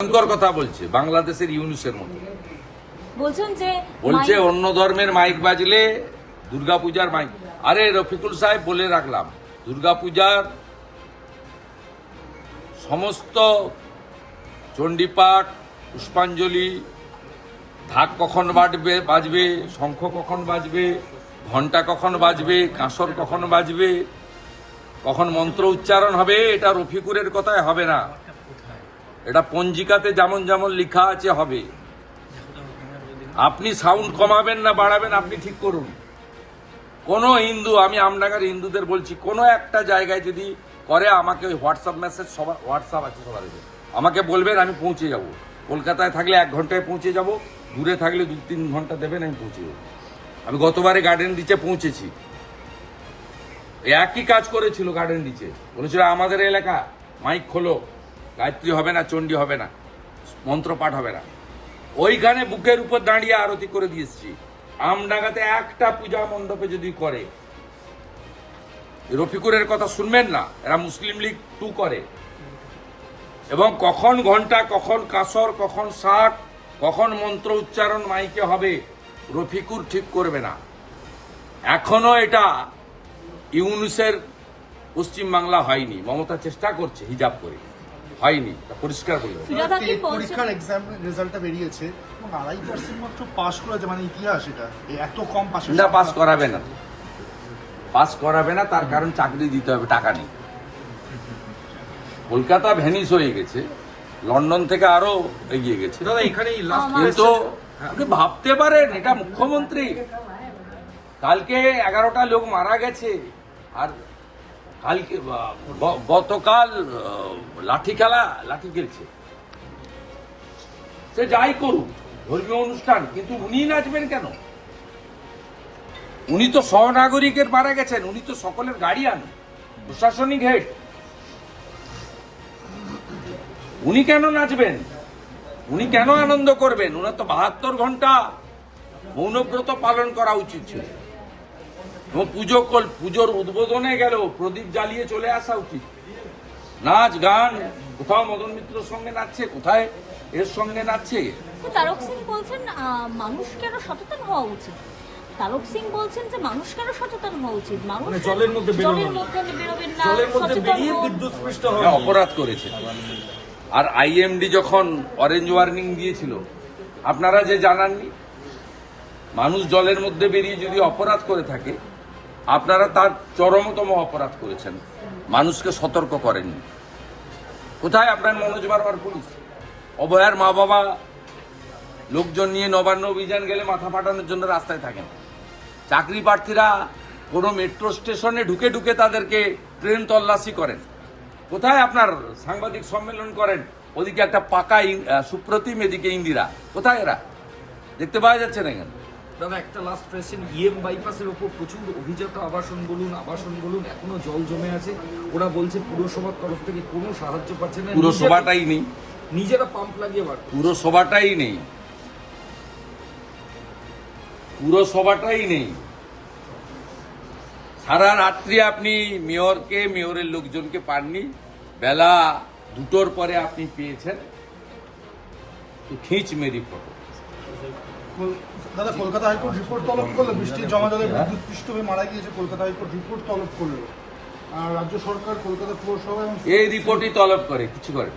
ভয়ঙ্কর কথা বলছে বাংলাদেশের ইউনুসের মতো। বলছেন যে বলছে অন্য ধর্মের মাইক বাজলে দুর্গাপূজার মাইক। আরে রফিকুল সাহেব বলে রাখলাম দুর্গাপূজার সমস্ত চণ্ডীপাঠ পুষ্পাঞ্জলি ঢাক কখন বাজবে বাজবে শঙ্খ কখন বাজবে ঘণ্টা কখন বাজবে কাঁসর কখন বাজবে কখন মন্ত্র উচ্চারণ হবে এটা রফিকুরের কথায় হবে না। এটা পঞ্জিকাতে যেমন যেমন লেখা আছে, হবে। আপনি সাউন্ড কমাবেন না, বাড়াবেন, আপনি ঠিক করুন। কোন হিন্দু, আমি আমনাগার হিন্দুদের বলছি, কোনো একটা জায়গায় যদি করে, আমাকে ওই হোয়াটসঅ্যাপ মেসেজ সবার হোয়াটসঅ্যাপ আছে সবার আমাকে বলবেন, আমি পৌঁছে যাব। কলকাতায় থাকলে এক ঘন্টায় পৌঁছে যাব, দূরে থাকলে দু তিন ঘণ্টা দেবেন, আমি পৌঁছে যাব। আমি গতবারে গার্ডেন রিচে পৌঁছেছি। একই কাজ করেছিল গার্ডেন রিচে বলেছিল, আমাদের এলাকা মাইক খোলো। গায়ত্রী হবে না, চণ্ডী হবে না মন্ত্র পাঠ হবে না। ওইখানে বুকের উপর দাঁড়িয়ে আরতি করে দিয়েছি আমডাঙ্গাতে একটা পূজা মণ্ডপে যদি করে, রফিকুরের কথা শুনবেন না, এরা মুসলিম লীগ টু করে। এবং কখন ঘণ্টা কখন কাসর, কখন শাক, কখন মন্ত্র উচ্চারণ মাইকে হবে, রফিকুর ঠিক করবে না। এখনও এটা ইউনুসের পশ্চিমবাংলা হয়নি। মমতা চেষ্টা করছে হিজাব করে। হয়নি পরিষ্কার বলবে পরীক্ষার এক্সাম রেজাল্টটা বেরিয়েছে এবং আড়াই পার্সেন্ট মাত্র পাস করেছে মানে ইতিহাস এটা এত কম পাশের না পাস করাবে না। পাস করাবে না তার কারণ চাকরি দিতে হবে টাকা নেই। কলকাতা ভ্যানিস হয়ে গেছে লন্ডন থেকে আরও এগিয়ে গেছে। দাদা এখানেই লাস্ট কিন্তু আপনি ভাবতে পারেন এটা মুখ্যমন্ত্রী। কালকে এগারোটা লোক মারা গেছে আর কালকে গতকাল লাঠি খেলা, লাঠি খেলছে। সে যাই করুক, ধর্মীয় অনুষ্ঠান, কিন্তু উনি নাচবেন কেন? উনি তো সহনাগরিকের মারা গেছেন, উনি তো সকলের গার্ডিয়ান প্রশাসনিক হেড। উনি কেন নাচবেন? উনি কেন আনন্দ করবেন? ওনার তো বাহাত্তর ঘণ্টা মৌনব্রত পালন করা উচিত ছিল। এবং পুজো কল পুজোর উদ্বোধনে গেল প্রদীপ জ্বালিয়ে চলে আসা উচিত। নাচ গান কোথাও মদন মিত্রর সঙ্গে নাচছে কোথায় এর সঙ্গে নাচছে? তারক সিং বলছেন আহ, মানুষ কেন সচেতন হওয়া উচিত? তারক সিং বলছেন যে মানুষ কেন সচেতন হওয়া উচিত? মানুষ মানে জলের মধ্যে জলের মধ্যে বেরোবেন না সচেতন অপরাধ করেছে। আর আইএমডি যখন অরেঞ্জ ওয়ার্নিং দিয়েছিল আপনারা যে জানাননি? মানুষ জলের মধ্যে বেরিয়ে যদি অপরাধ করে থাকে আপনারা তার চরমতম অপরাধ করেছেন। মানুষকে সতর্ক করেননি। কোথায় আপনার মনোজ বারবার পুলিশ? অভয়ার মা বাবা লোকজন নিয়ে নবান্ন অভিযান গেলে মাথা ফাটানোর জন্য রাস্তায় থাকেন। চাকরি প্রার্থীরা কোনো মেট্রো স্টেশনে ঢুকে ঢুকে তাদেরকে ট্রেন তল্লাশি করেন। কোথায় আপনার সাংবাদিক সম্মেলন করেন? ওদিকে একটা পাকা সুপ্রতিম, এদিকে ইন্দিরা। কোথায় এরা? দেখতে পাওয়া যাচ্ছে না কেন দাদা একটা লাস্ট কোয়েশ্চেন ইএম বাইপাসের ওপর প্রচুর অভিজাত আবাসন বলুন আবাসন বলুন এখনও জল জমে আছে। ওরা বলছে পুরসভার তরফ থেকে কোনো সাহায্য পাচ্ছে না। পুরসভাটাই নেই। নিজেরা- পাম্প লাগিয়ে বার পুরসভাটাই নেই। পুরসভাটাই নেই। সারা রাত্রি আপনি মেয়রকে মেয়রের লোকজনকে পাননি। বেলা দুটোর পরে আপনি পেয়েছেন। খিঁচ মেরি ফটো। দাদা কলকাতা হাইকোর্ট রিপোর্ট তলব করল বৃষ্টির জমা জলে বিদ্যুৎ পৃষ্ঠ হয়ে মারা গিয়েছে কলকাতা হাইকোর্ট রিপোর্ট তলব করল আর রাজ্য সরকার কলকাতা পৌরসভা এই রিপোর্টই তলব করে কিছু করে।